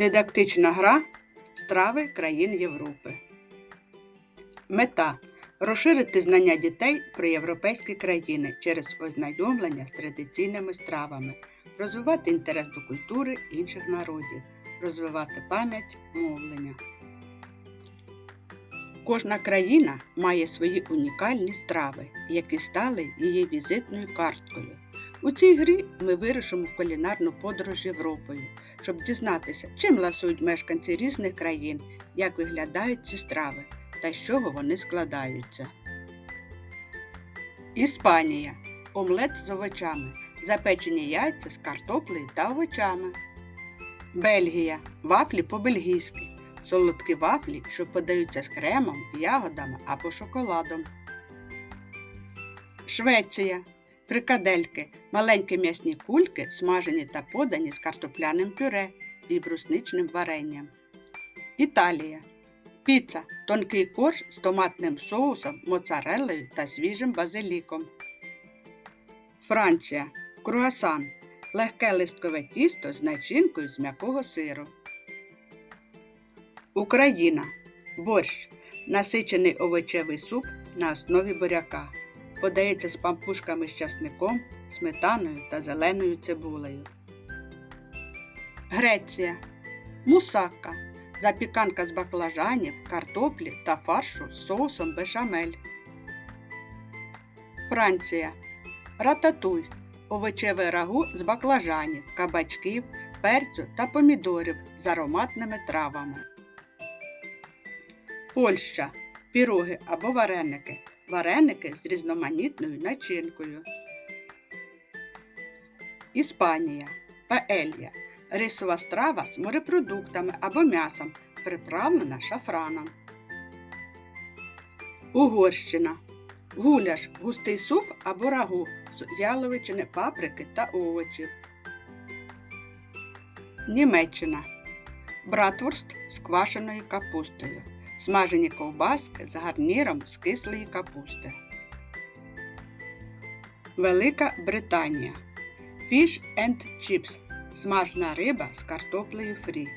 Дидактична гра Страви країн Європи. Мета розширити знання дітей про європейські країни через ознайомлення з традиційними стравами, розвивати інтерес до культури інших народів, розвивати пам'ять мовлення. Кожна країна має свої унікальні страви, які стали її візитною карткою. У цій грі ми вирушимо в кулінарну подорож Європою, щоб дізнатися, чим ласують мешканці різних країн, як виглядають ці страви та з чого вони складаються. Іспанія омлет з овочами, запечені яйця з картоплею та овочами. Бельгія вафлі по-бельгійськи, солодкі вафлі, що подаються з кремом, ягодами або шоколадом. Швеція фрикадельки, маленькі м'ясні кульки, смажені та подані з картопляним пюре і брусничним варенням. Італія. Піца тонкий корж з томатним соусом, моцареллою та свіжим базиліком. Франція. Круасан. Легке листкове тісто з начинкою з м'якого сиру. Україна. Борщ. Насичений овочевий суп на основі буряка. Подається з пампушками з часником, сметаною та зеленою цибулею. Греція. Мусакка. Запіканка з баклажанів, картоплі та фаршу з соусом бешамель. Франція. Рататуй. Овочеве рагу з баклажанів, кабачків, перцю та помідорів з ароматними травами. Польща. Піроги або вареники. Вареники з різноманітною начинкою. Іспанія. Паелья. Рисова страва з морепродуктами або м'ясом, приправлена шафраном. Угорщина. Гуляш густий суп або рагу з яловичини, паприки та овочів. Німеччина. Братвурст з квашеною капустою. Смажені ковбаски з гарніром з кислої капусти. Велика Британія. Fish and Chips. Смажена риба з картоплею фрі.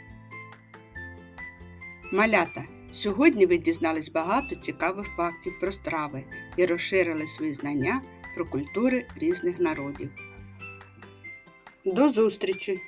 Малята. Сьогодні ви дізнались багато цікавих фактів про страви і розширили свої знання про культури різних народів. До зустрічі!